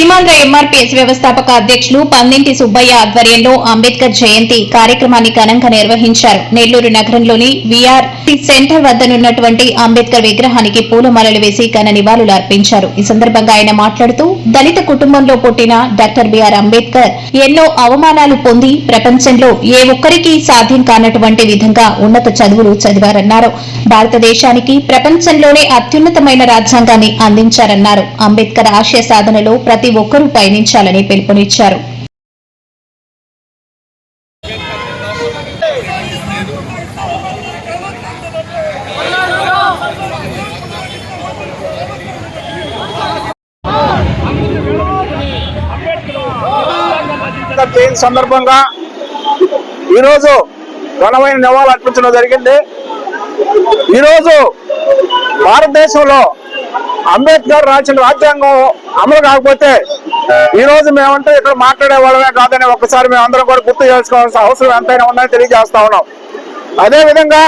Seemandhra MRPS వ్యవస్థాపక అధ్యక్షులు పందింటి సుబ్బయ్య ఆధ్వర్యంలో అంబేద్కర్ జయంతి కార్యక్రమాన్ని ఘనంగా నిర్వహించారు. నెల్లూరు నగరంలోని విఆర్ సెంటర్ వద్దనున్నటువంటి అంబేద్కర్ విగ్రహానికి పూలమాలలు వేసి ఘన నివాళులు అర్పించారు. ఈ సందర్భంగా ఆయన మాట్లాడుతూ దళిత కుటుంబంలో పుట్టిన డాక్టర్ బిఆర్ అంబేద్కర్ ఎన్నో అవమానాలు పొంది ప్రపంచంలో ఏ ఒక్కరికి సాధ్యం కానటువంటి విధంగా ఉన్నత చదువులు చదివారన్నారు. భారతదేశానికి ప్రపంచంలోనే అత్యున్నతమైన రాజ్యాంగాన్ని అందించారన్నారు. అంబేద్కర్ ఆశయ సాధనలో ప్రతి ఒక్కరూ పయనించాలని పిలుపునిచ్చారు. జయంతి సందర్భంగా ఈరోజు ఘనమైన నివాళులు అర్పించడం జరిగింది. ఈరోజు భారతదేశంలో అంబేద్కర్ రాసిన రాజ్యాంగం అమలు కాకపోతే ఈ రోజు మేమంటే ఇక్కడ మాట్లాడే వాళ్ళమే కాదని ఒకసారి మేము కూడా గుర్తు చేసుకోవాల్సిన అవసరం ఎంతైనా ఉందని తెలియజేస్తా ఉన్నాం. అదే విధంగా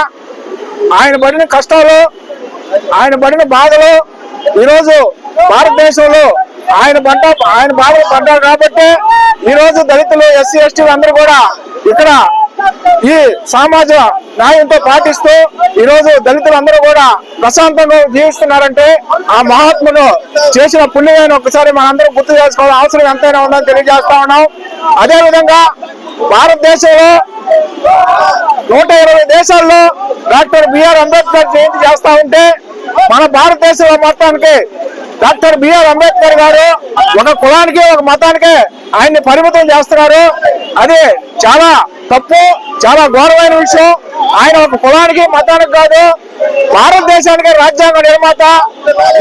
ఆయన పడిన కష్టాలు ఆయన పడిన బాధలు ఈరోజు భారతదేశంలో ఆయన పడ్డ ఆయన బాధలు పడ్డారు కాబట్టి ఈరోజు దళితులు ఎస్సీ ఎస్టీలు అందరూ కూడా ఇక్కడ ఈ సామాజిక న్యాయంతో పాటిస్తూ ఈరోజు దళితులందరూ కూడా ప్రశాంతంగా జీవిస్తున్నారంటే ఆ మహాత్ముడు చేసిన పుణ్యమైన ఒకసారి మనందరం గుర్తు చేసుకోవాల్సిన అవసరం ఎంతైనా ఉందని తెలియజేస్తా ఉన్నాం. అదే విధంగా భారతదేశంలో నూట ఇరవై దేశాల్లో డాక్టర్ బిఆర్ అంబేద్కర్ జయంతి చేస్తా ఉంటే మన భారతదేశంలో మొత్తానికి డాక్టర్ బిఆర్ అంబేద్కర్ గారు ఒక కులానికి ఒక మతానికి ఆయన్ని పరిమితం చేస్తున్నారు. అది చాలా తప్పు. చాలా ఘోరమైన విషయం. ఆయన ఒక కులానికి మతానికి కాదు భారతదేశానికి రాజ్యాంగ నిర్మాత.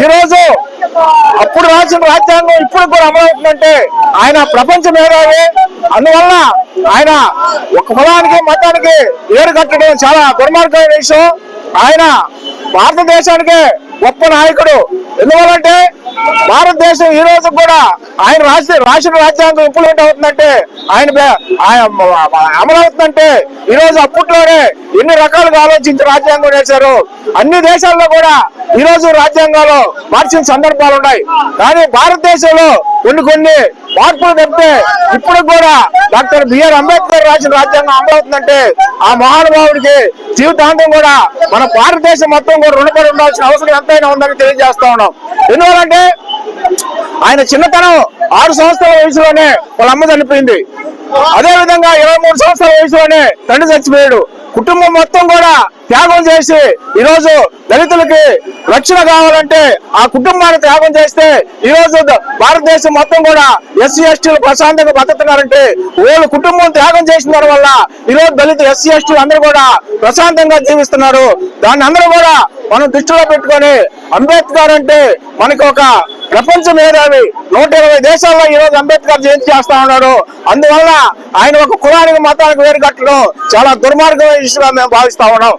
ఈరోజు అప్పుడు రాసిన రాజ్యాంగం ఇప్పుడు కూడా అమలవుతుందంటే ఆయన ప్రపంచ మేధావి అందువల్ల ఆయన ఒక కులానికి మతానికి ఏరు కట్టడం చాలా దుర్మార్గమైన విషయం. ఆయన భారతదేశానికి గొప్ప నాయకుడు. ఎందువల్లంటే భారతదేశం ఈ రోజు కూడా ఆయన రాసి రాసిన రాజ్యాంగం ఇంప్లిమెంట్ అవుతుందంటే ఆయన అమలవుతుందంటే ఈ రోజు అప్పట్లోనే ఎన్ని రకాలుగా ఆలోచించి రాజ్యాంగం వేశారు అన్ని దేశాల్లో కూడా ఈ రోజు రాజ్యాంగాలు మార్చిన సందర్భాలు ఉన్నాయి. కానీ భారతదేశంలో కొన్ని కొన్ని మార్పులు తప్పితే ఇప్పుడు కూడా డాక్టర్ బిఆర్ అంబేద్కర్ రాసిన రాజ్యాంగం అమలవుతుందంటే ఆ మహానుభావుడికి జీవితాంతం కూడా మన భారతదేశం మొత్తం కూడా రుణపడి ఉండాల్సిన అవసరం ఎంతైనా ఉందని తెలియజేస్తా ఉన్నాం. ఎందువలంటే ఆయన చిన్నతనం ఆరు సంవత్సరాల వయసులోనే వాళ్ళ అమ్మ చనిపోయింది. అదే విధంగా ఇరవై మూడు సంవత్సరాల వయసులోనే తండ్రి చచ్చిపోయాడు. కుటుంబం మొత్తం కూడా త్యాగం చేసి ఈరోజు దళితులకి రక్షణ కావాలంటే ఆ కుటుంబాన్ని త్యాగం చేస్తే ఈరోజు భారతదేశం మొత్తం కూడా ఎస్సీ ఎస్టీలు ప్రశాంతంగా బతుకుతున్నారంటే వాళ్ళు కుటుంబం త్యాగం చేసిన వల్ల ఈ రోజు దళిత ఎస్సీ ఎస్టీలు అందరూ కూడా ప్రశాంతంగా జీవిస్తున్నారు. దాన్ని అందరూ కూడా మనం దృష్టిలో పెట్టుకొని అంబేద్కర్ అంటే మనకి ఒక ప్రపంచ మేధావి నూట ఇరవై దేశాల్లో ఈ రోజు అంబేద్కర్ జయంతి చేస్తా ఉన్నాడు. అందువల్ల ఆయన ఒక కులానికి మతానికి వేరు కట్టడం చాలా దుర్మార్గమైన విషయంగా మేము భావిస్తా ఉన్నాం.